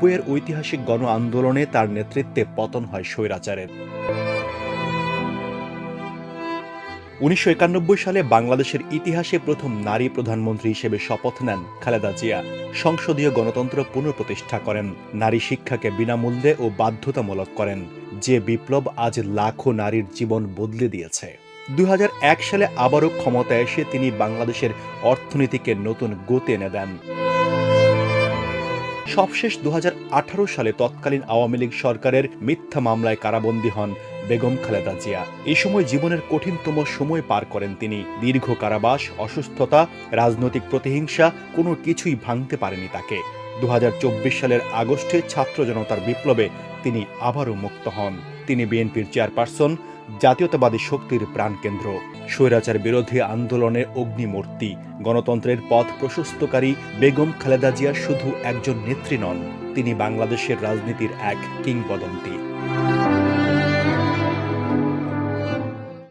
বইয়ের ঐতিহাসিক গণ আন্দোলনে তার নেতৃত্বে পতন হয় স্বৈরাচারের। উনিশশো একানব্বই সালে বাংলাদেশের ইতিহাসে প্রথম নারী প্রধানমন্ত্রী হিসেবে শপথ নেন খালেদা জিয়া। সংসদীয় গণতন্ত্র পুনঃপ্রতিষ্ঠা করেন, নারী শিক্ষাকে বিনামূল্যে ও বাধ্যতামূলক করেন। যে বিপ্লব আজ লাখো নারীর জীবন বদলে দিয়েছে। দু হাজার এক সালে আবারও ক্ষমতায় এসে তিনি বাংলাদেশের অর্থনীতিকে নতুন গতি এনে দেন। সবশেষ দু হাজার আঠারো সালে তৎকালীন আওয়ামী লীগ সরকারের মিথ্যা মামলায় কারাবন্দী হন বেগম খালেদা জিয়া। এই সময় জীবনের কঠিনতম সময় পার করেন তিনি। দীর্ঘ কারাবাস, অসুস্থতা, রাজনৈতিক প্রতিহিংসা কোনো কিছুই ভাঙতে পারেনি তাকে। দু হাজার চব্বিশ সালের আগস্টে ছাত্র জনতার বিপ্লবে তিনি আবারও মুক্ত হন। তিনি বিএনপির চেয়ারপারসন, জাতীয়তাবাদী শক্তির প্রাণকেন্দ্র। স্বৈরাচার বিরোধী আন্দোলনের অগ্নিমূর্তি। গণতন্ত্রের পথ প্রশস্তকারী বেগম খালেদা জিয়া শুধু একজন নেত্রী নন, তিনি বাংলাদেশের রাজনীতির এক কিংবদন্তি।